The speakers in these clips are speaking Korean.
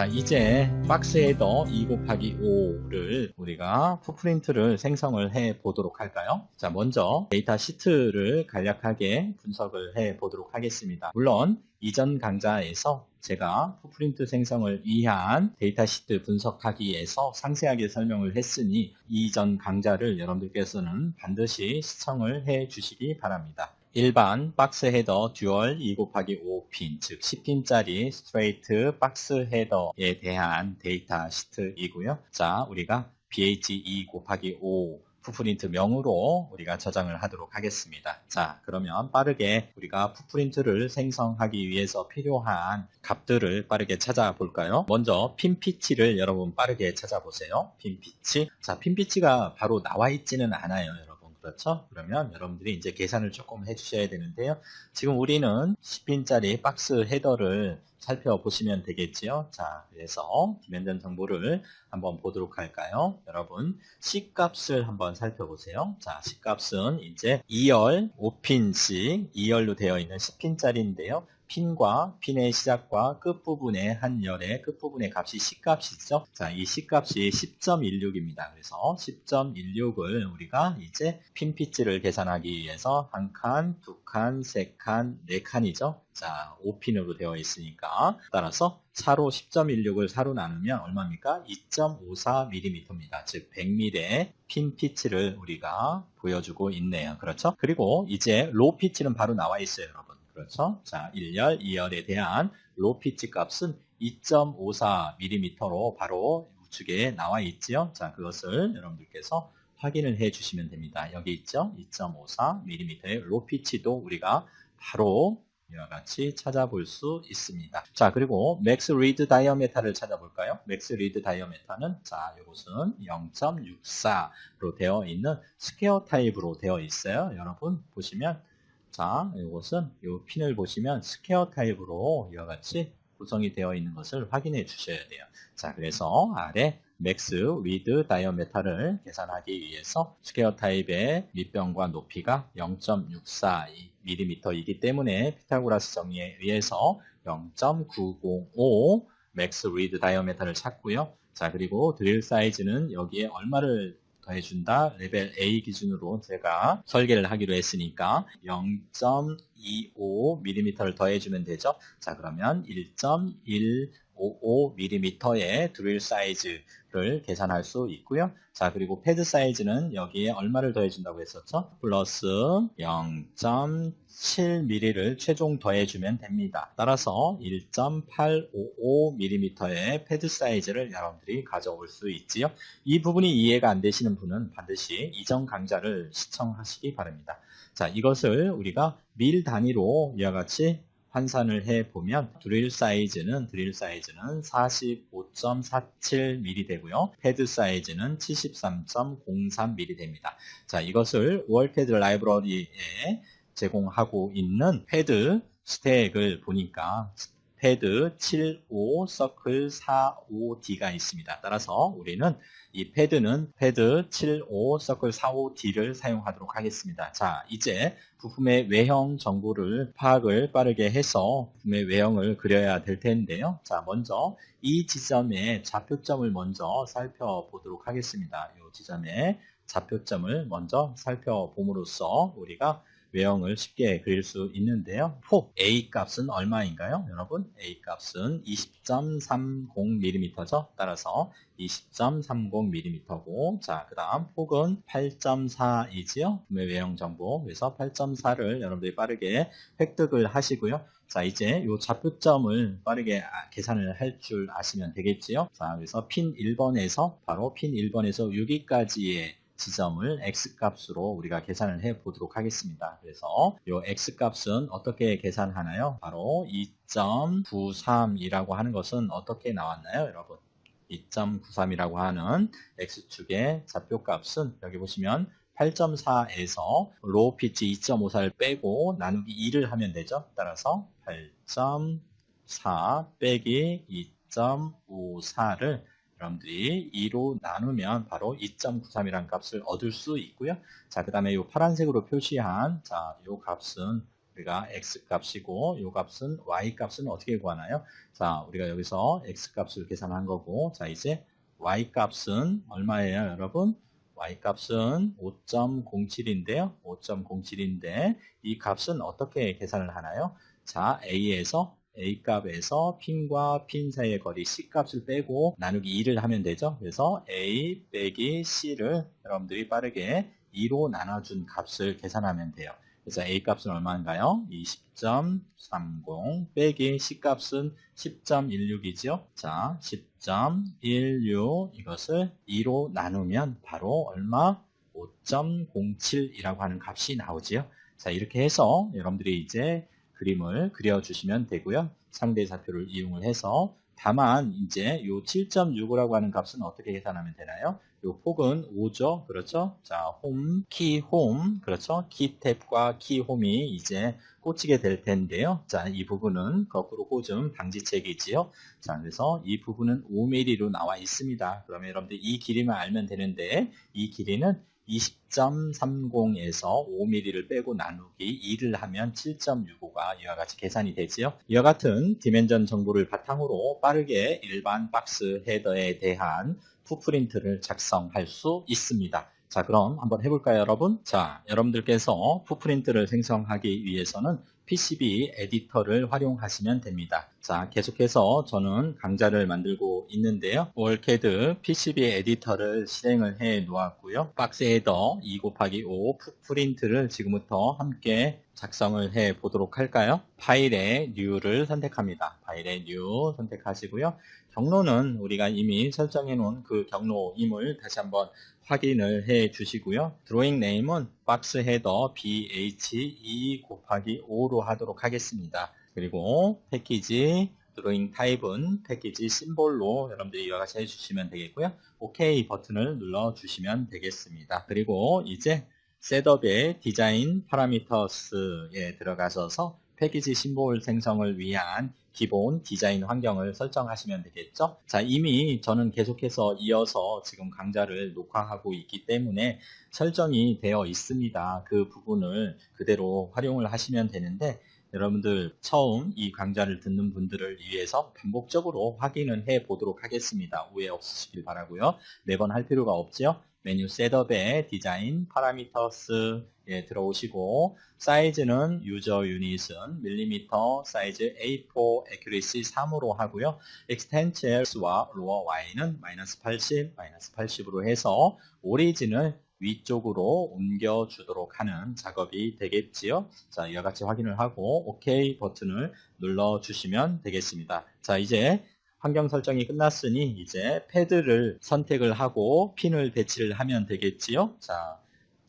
자, 이제 박스 헤더 2 곱하기 5를 우리가 풋프린트를 생성을 해 보도록 할까요? 자, 먼저 데이터 시트를 간략하게 분석을 해 보도록 하겠습니다. 물론 이전 강좌에서 제가 풋프린트 생성을 위한 데이터 시트 분석하기에서 상세하게 설명을 했으니 이전 강좌를 여러분들께서는 반드시 시청을 해 주시기 바랍니다. 일반 박스 헤더 듀얼 2 곱하기 5핀, 즉 10핀짜리 스트레이트 박스 헤더에 대한 데이터 시트이고요. 자, 우리가 BH2 곱하기 5 푸프린트 명으로 우리가 저장을 하도록 하겠습니다. 자, 그러면 빠르게 우리가 푸프린트를 생성하기 위해서 필요한 값들을 빠르게 찾아볼까요? 먼저 핀 피치를 여러분 빠르게 찾아보세요. 핀 피치. 자, 핀 피치가 바로 나와 있지는 않아요. 그렇죠? 그러면 여러분들이 이제 계산을 조금 해주셔야 되는데요. 지금 우리는 10핀짜리 박스 헤더를 살펴보시면 되겠지요. 자, 그래서 디멘전 정보를 한번 보도록 할까요? 여러분, C 값을 한번 살펴보세요. 자, C 값은 이제 2열, 5핀씩 2열로 되어 있는 10핀짜리인데요. 핀과 핀의 시작과 끝부분의 한 열의 끝부분의 값이 C값이죠. 자, 이 C값이 10.16입니다. 그래서 10.16을 우리가 이제 핀 피치를 계산하기 위해서 한 칸, 두 칸, 세 칸, 네 칸이죠. 자, 5핀으로 되어 있으니까 따라서 4로 10.16을 4로 나누면 얼마입니까? 2.54mm입니다. 즉 100mm의 핀 피치를 우리가 보여주고 있네요. 그렇죠? 그리고 이제 로 피치는 바로 나와 있어요, 여러분. 그렇죠? 자, 1열, 2열에 대한 로 피치 값은 2.54mm로 바로 우측에 나와 있지요. 자, 그것을 여러분들께서 확인을 해 주시면 됩니다. 여기 있죠? 2.54mm의 로 피치도 우리가 바로 이와 같이 찾아볼 수 있습니다. 자, 그리고 맥스 리드 다이어메타를 찾아볼까요? 맥스 리드 다이어메타는 자, 이것은 0.64로 되어 있는 스퀘어 타입으로 되어 있어요. 여러분 보시면 자, 이것은 이 핀을 보시면 스퀘어 타입으로 이와 같이 구성이 되어 있는 것을 확인해 주셔야 돼요. 자, 그래서 아래 맥스 위드 다이어메타를 계산하기 위해서 스퀘어 타입의 밑변과 높이가 0.64mm이기 때문에 피타고라스 정의에 의해서 0.905 맥스 리드 다이어메타를 찾고요. 자, 그리고 드릴 사이즈는 여기에 얼마를 더해준다. 레벨 A 기준으로 제가 설계를 하기로 했으니까 0.25mm를 더해주면 되죠. 자, 그러면 1.155mm의 드릴 사이즈를 계산할 수 있고요. 자, 그리고 패드 사이즈는 여기에 얼마를 더해준다고 했었죠? 플러스 0.7mm를 최종 더해주면 됩니다. 따라서 1.855mm의 패드 사이즈를 여러분들이 가져올 수 있지요. 이 부분이 이해가 안 되시는 분은 반드시 이전 강좌를 시청하시기 바랍니다. 자, 이것을 우리가 밀 단위로 이와 같이 환산을 해 보면 드릴 사이즈는 드릴 사이즈는 45.47mm 되고요. 패드 사이즈는 73.03mm 됩니다. 자, 이것을 월패드 라이브러리에 제공하고 있는 패드 스택을 보니까 패드 75 서클 45D가 있습니다. 따라서 우리는 이 패드는 패드 75 서클 45D를 사용하도록 하겠습니다. 자, 이제 부품의 외형 정보를 파악을 빠르게 해서 부품의 외형을 그려야 될 텐데요. 자, 먼저 이 지점의 좌표점을 먼저 살펴보도록 하겠습니다. 이 지점의 좌표점을 먼저 살펴봄으로써 우리가 외형을 쉽게 그릴 수 있는데요. 폭 A 값은 얼마인가요? 여러분 A 값은 20.30mm죠. 따라서 20.30mm고 자, 그 다음 폭은 8.4이지요. 구매 외형 정보. 그래서 8.4를 여러분들이 빠르게 획득을 하시고요. 자, 이제 이 좌표점을 빠르게 계산을 할 줄 아시면 되겠지요. 자, 그래서 핀 1번에서 바로 핀 1번에서 6위까지의 지점을 x값으로 우리가 계산을 해 보도록 하겠습니다. 그래서 이 x값은 어떻게 계산하나요? 바로 2.93이라고 하는 것은 어떻게 나왔나요, 여러분? 2.93이라고 하는 x축의 좌표값은 여기 보시면 8.4에서 로우 피치 2.54를 빼고 나누기 2를 하면 되죠. 따라서 8.4 빼기 2.54를 여러분들이 2로 나누면 바로 2.93이라는 값을 얻을 수 있고요. 자, 그 다음에 이 파란색으로 표시한 자, 이 값은 우리가 x 값이고 이 값은 y 값은 어떻게 구하나요? 자, 우리가 여기서 x 값을 계산한 거고 자, 이제 y 값은 얼마예요, 여러분? y 값은 5.07인데요. 5.07인데 이 값은 어떻게 계산을 하나요? 자, a에서 a 값에서 핀과 핀 사이의 거리 c 값을 빼고 나누기 2를 하면 되죠. 그래서 a 빼기 c를 여러분들이 빠르게 2로 나눠준 값을 계산하면 돼요. 그래서 a 값은 얼마인가요? 20.30 빼기 c 값은 10.16이죠. 자, 10.16 이것을 2로 나누면 바로 얼마? 5.07이라고 하는 값이 나오지요. 자, 이렇게 해서 여러분들이 이제 그림을 그려주시면 되고요. 상대좌표를 이용을 해서 다만 이제 요 7.65라고 하는 값은 어떻게 계산하면 되나요? 요 폭은 5죠. 그렇죠? 자, 홈, 키, 홈. 그렇죠? 키 탭과 키 홈이 이제 꽂히게 될 텐데요. 자, 이 부분은 거꾸로 꽂음 방지책이지요. 자, 그래서 이 부분은 5mm로 나와 있습니다. 그러면 여러분들 이 길이만 알면 되는데 이 길이는 20.30에서 5mm를 빼고 나누기 2를 하면 7.65가 이와 같이 계산이 되지요. 이와 같은 디멘전 정보를 바탕으로 빠르게 일반 박스 헤더에 대한 푸프린트를 작성할 수 있습니다. 자, 그럼 한번 해볼까요, 여러분? 자, 여러분들께서 푸프린트를 생성하기 위해서는 PCB 에디터를 활용하시면 됩니다. 자, 계속해서 저는 강좌를 만들고 있는데요. 월캐드 PCB 에디터를 실행을 해 놓았고요. 박스 헤더 2 곱하기 5 푸프린트를 지금부터 함께 작성을 해 보도록 할까요? 파일의 New를 선택합니다. 파일의 New 선택하시고요. 경로는 우리가 이미 설정해 놓은 그 경로임을 다시 한번 확인을 해 주시고요. 드로잉 네임은 박스 헤더 BH2 곱하기 5로 하도록 하겠습니다. 그리고 패키지 드로잉 타입은 패키지 심볼로 여러분들이 이와 같이 해주시면 되겠고요. OK 버튼을 눌러 주시면 되겠습니다. 그리고 이제 셋업의 디자인 파라미터스에 들어가셔서 패키지 심볼 생성을 위한 기본 디자인 환경을 설정하시면 되겠죠. 자, 이미 저는 계속해서 이어서 지금 강좌를 녹화하고 있기 때문에 설정이 되어 있습니다. 그 부분을 그대로 활용을 하시면 되는데 여러분들 처음 이 강좌를 듣는 분들을 위해서 반복적으로 확인을 해 보도록 하겠습니다. 오해 없으시길 바라고요. 매번 할 필요가 없죠. 메뉴 셋업에 디자인 파라미터스에 들어오시고 사이즈는 유저 유닛은 밀리미터 사이즈 A4 accuracy 3으로 하고요. extens와 lower y는 마이너스 80, 마이너스 80으로 해서 오리진을 위쪽으로 옮겨주도록 하는 작업이 되겠지요. 자, 이와 같이 확인을 하고 OK 버튼을 눌러주시면 되겠습니다. 자, 이제 환경 설정이 끝났으니 이제 패드를 선택을 하고 핀을 배치를 하면 되겠지요. 자,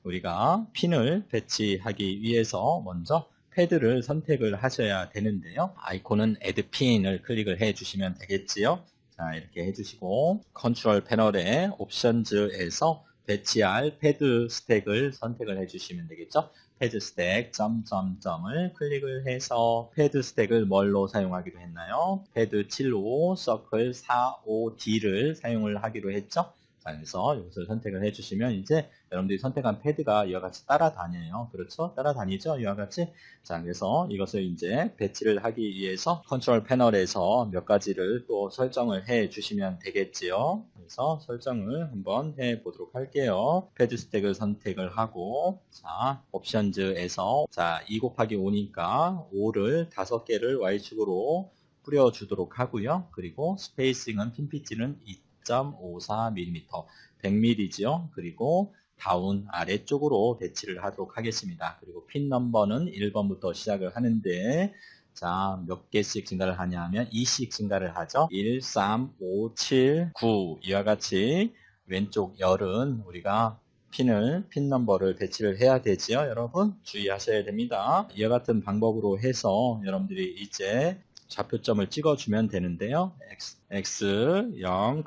우리가 핀을 배치하기 위해서 먼저 패드를 선택을 하셔야 되는데요. 아이콘은 Add Pin을 클릭을 해 주시면 되겠지요. 자, 이렇게 해 주시고 컨트롤 패널의 옵션즈에서 배치할 패드 스택을 선택을 해 주시면 되겠죠. 패드 스택 점점점을 클릭을 해서 패드 스택을 뭘로 사용하기로 했나요? 패드 75 서클 45D를 사용을 하기로 했죠. 자, 그래서 이것을 선택을 해주시면 이제 여러분들이 선택한 패드가 이와 같이 따라다녀요. 그렇죠? 따라다니죠? 이와 같이. 자, 그래서 이것을 이제 배치를 하기 위해서 컨트롤 패널에서 몇 가지를 또 설정을 해 주시면 되겠지요. 그래서 설정을 한번 해 보도록 할게요. 패드 스택을 선택을 하고, 자, 옵션즈에서, 자, 2 곱하기 5니까 5를 5개를 Y축으로 뿌려주도록 하고요. 그리고 스페이싱은 핀 피치는 2.54mm, 100mm지요. 그리고 다운 아래쪽으로 배치를 하도록 하겠습니다. 그리고 핀 넘버는 1번부터 시작을 하는데 자, 몇 개씩 증가를 하냐 하면 2씩 증가를 하죠. 1, 3, 5, 7, 9 이와 같이 왼쪽 열은 우리가 핀을 핀 넘버를 배치를 해야 되지요. 여러분 주의하셔야 됩니다. 이와 같은 방법으로 해서 여러분들이 이제 좌표점을 찍어주면 되는데요. x, x 0,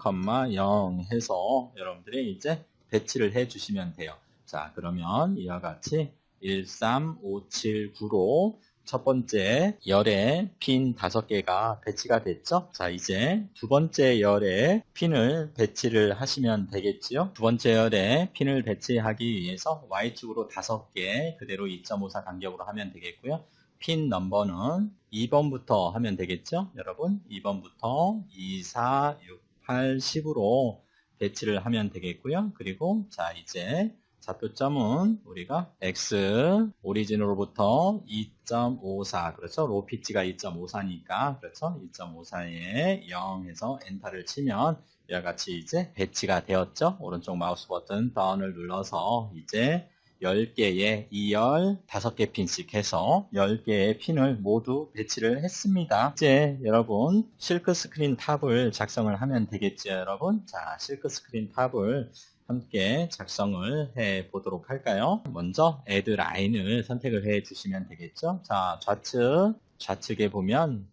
0 해서 여러분들이 이제 배치를 해주시면 돼요. 자, 그러면 이와 같이 1, 3, 5, 7, 9로 첫 번째 열에 핀 다섯 개가 배치가 됐죠? 자, 이제 두 번째 열에 핀을 배치를 하시면 되겠지요? 두 번째 열에 핀을 배치하기 위해서 Y축으로 다섯 개 그대로 2.54 간격으로 하면 되겠고요. 핀 넘버는 2번부터 하면 되겠죠? 여러분 2번부터 2, 4, 6, 8, 10으로 배치를 하면 되겠고요. 그리고 자 이제 좌표점은 우리가 x 오리진으로부터 2.54 그렇죠? 로 피치가 2.54니까 그렇죠? 2.54에 0 해서 엔터를 치면 이와 같이 이제 배치가 되었죠? 오른쪽 마우스 버튼 다운을 눌러서 이제 10개의 2열 5개 핀씩 해서 10개의 핀을 모두 배치를 했습니다. 이제 여러분 실크 스크린 탑을 작성을 하면 되겠죠 여러분 자 실크 스크린 탑을 함께 작성을 해 보도록 할까요? 먼저 add 라인을 선택을 해 주시면 되겠죠? 자 좌측 좌측에 보면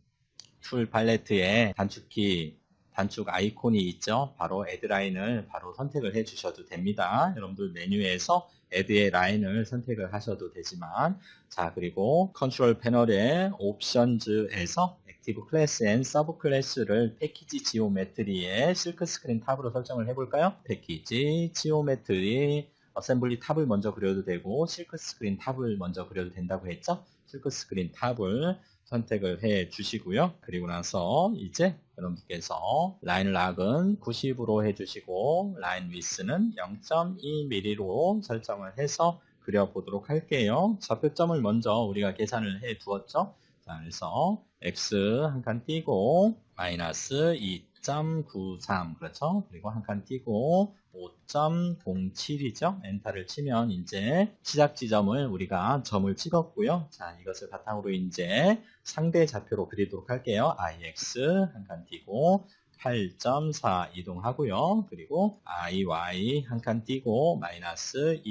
툴 팔레트에 단축키 단축 아이콘이 있죠. 바로 add 라인을 바로 선택을 해 주셔도 됩니다. 여러분들 메뉴에서 add의 라인을 선택을 하셔도 되지만 자 그리고 컨트롤 패널의 옵션즈에서 액티브 클래스 앤 서브 클래스를 패키지 지오메트리의 실크 스크린 탑으로 설정을 해볼까요? 패키지 지오메트리 어셈블리 탑을 먼저 그려도 되고 실크 스크린 탑을 먼저 그려도 된다고 했죠? 실크 스크린 탑을 선택을 해 주시고요. 그리고 나서 이제 여러분께서 라인 락은 90으로 해 주시고 라인 위스는 0.2mm로 설정을 해서 그려보도록 할게요. 좌표점을 먼저 우리가 계산을 해 두었죠. 자, 그래서 x 한 칸 띄고 마이너스 2.93 그렇죠? 그리고 한 칸 띄고 5.07이죠? 엔터를 치면 이제 시작 지점을 우리가 점을 찍었고요. 자, 이것을 바탕으로 이제 상대 좌표로 그리도록 할게요. ix 한 칸 띄고 8.4 이동하고요. 그리고 iy 한 칸 띄고 마이너스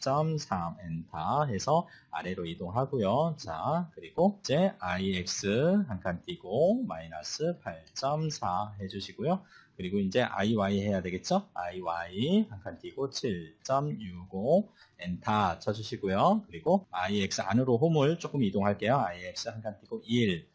20.3 엔터 해서 아래로 이동하고요. 자, 그리고 이제 ix 한 칸 띄고 마이너스 8.4 해주시고요. 그리고 이제 iy 해야 되겠죠? iy 한 칸 띄고 7.65 엔터 쳐주시고요. 그리고 ix 안으로 홈을 조금 이동할게요. ix 한 칸 띄고 1.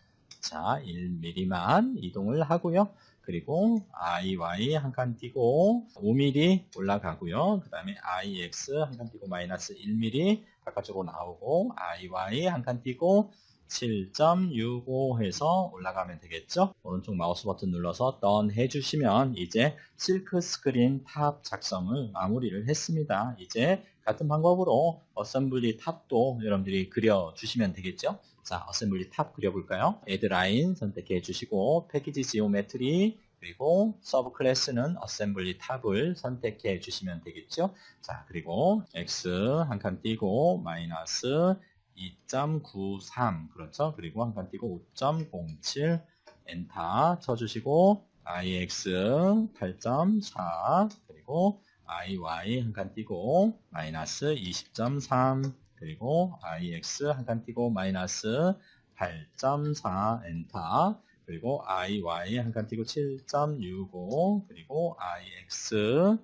자, 1mm만 이동을 하고요. 그리고 iy 한 칸 띄고 5mm 올라가고요. 그 다음에 ix 한 칸 띄고 마이너스 1mm 바깥쪽으로 나오고 iy 한 칸 띄고 7.65 해서 올라가면 되겠죠? 오른쪽 마우스 버튼 눌러서 done 해주시면 이제 실크 스크린 탑 작성을 마무리를 했습니다. 이제 같은 방법으로 어셈블리 탑도 여러분들이 그려주시면 되겠죠? 자, 어셈블리 탑 그려볼까요? add 라인 선택해 주시고 패키지 지오메트리 그리고 서브 클래스는 어셈블리 탑을 선택해 주시면 되겠죠? 자, 그리고 x 한 칸 띄고 마이너스 2.93 그렇죠? 그리고 한 칸 띄고 5.07 엔터 쳐주시고 ix 8.4 그리고 iy 한 칸 띄고 마이너스 20.3 그리고 ix 한칸 띄고 마이너스 8.4 엔터 그리고 iy 한칸 띄고 7.65 그리고 ix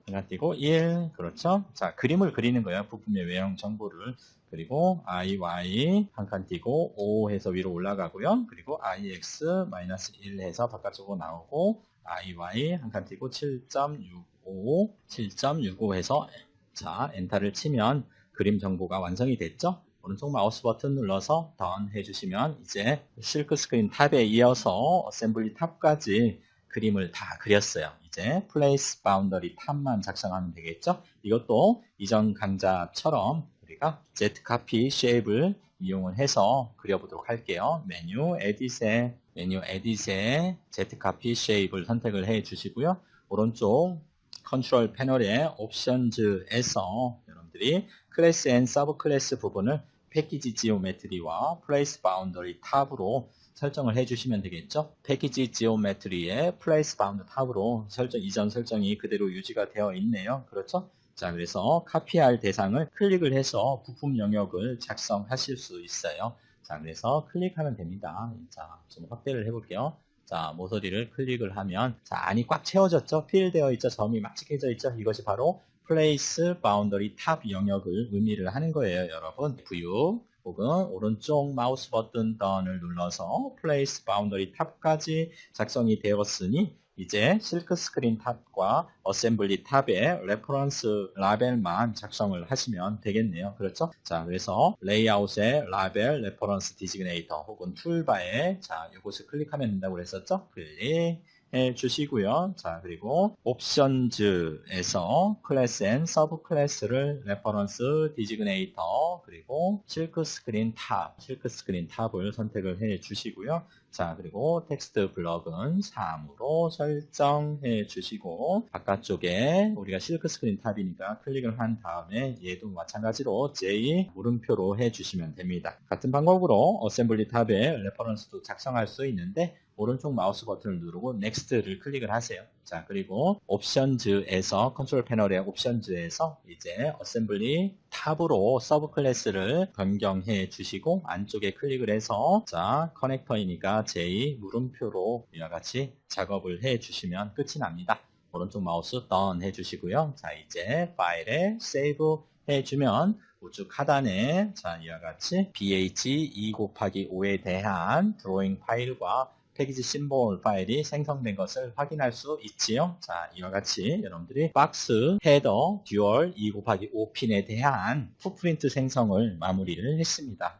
한칸 띄고 1 그렇죠? 자 그림을 그리는 거예요. 부품의 외형 정보를 그리고 iy 한칸 띄고 5 해서 위로 올라가고요. 그리고 ix 마이너스 1 해서 바깥쪽으로 나오고 iy 한칸 띄고 7.65 7.65 해서 자 엔터를 치면 그림 정보가 완성이 됐죠? 오른쪽 마우스 버튼 눌러서 다운 해주시면 이제 실크 스크린 탑에 이어서 어셈블리 탑까지 그림을 다 그렸어요. 이제 플레이스 바운더리 탑만 작성하면 되겠죠? 이것도 이전 강좌처럼 우리가 Z 카피 쉐입을 이용을 해서 그려보도록 할게요. 메뉴 에딧에 메뉴 에딧에 Z 카피 쉐입을 선택을 해 주시고요. 오른쪽 컨트롤 패널의 옵션즈에서 여러분들이 클래스 앤 서브 클래스 부분을 패키지 지오메트리와 플레이스 바운더리 탑으로 설정을 해주시면 되겠죠. 패키지 지오메트리의 플레이스 바운드 탑으로 설정 이전 설정이 그대로 유지가 되어 있네요. 그렇죠? 자, 그래서 카피할 대상을 클릭을 해서 부품 영역을 작성하실 수 있어요. 자, 그래서 클릭하면 됩니다. 자, 좀 확대를 해볼게요. 자, 모서리를 클릭을 하면, 자, 안이 꽉 채워졌죠? 필되어 있죠? 점이 막 찍혀져 있죠? 이것이 바로 플레이스 바운더리 탑 영역을 의미를 하는 거예요, 여러분. view 혹은 오른쪽 마우스 버튼 다운을 눌러서 플레이스 바운더리 탑까지 작성이 되었으니 이제 실크 스크린 탑과 어셈블리 탑에 레퍼런스 라벨만 작성을 하시면 되겠네요. 그렇죠? 자, 그래서 레이아웃에 라벨, 레퍼런스 디지그네이터 혹은 툴바에 자, 이것을 클릭하면 된다고 그랬었죠? 클릭. 해 주시고요. 자, 그리고 옵션즈에서 클래스 앤 서브 클래스를 레퍼런스 디지그네이터 그리고 실크 스크린 탑, 실크 스크린 탑을 선택을 해 주시고요. 자, 그리고 텍스트 블럭은 3으로 설정해 주시고 바깥쪽에 우리가 실크 스크린 탑이니까 클릭을 한 다음에 얘도 마찬가지로 J 물음표로 해 주시면 됩니다. 같은 방법으로 어셈블리 탑에 레퍼런스도 작성할 수 있는데 오른쪽 마우스 버튼을 누르고 Next를 클릭을 하세요. 자, 그리고 옵션즈에서 컨트롤 패널의 옵션즈에서 이제 어셈블리 탑으로 서브 클래스를 변경해 주시고 안쪽에 클릭을 해서 자, 커넥터이니까 J 물음표로 이와 같이 작업을 해 주시면 끝이 납니다. 오른쪽 마우스 던 해 주시고요. 자, 이제 파일에 세이브 해 주면 우측 하단에 자, 이와 같이 BH 2 곱하기 5에 대한 드로잉 파일과 패키지 심볼 파일이 생성된 것을 확인할 수 있지요. 자, 이와 같이 여러분들이 박스, 헤더, 듀얼 2 곱하기 5핀에 대한 풋프린트 생성을 마무리를 했습니다.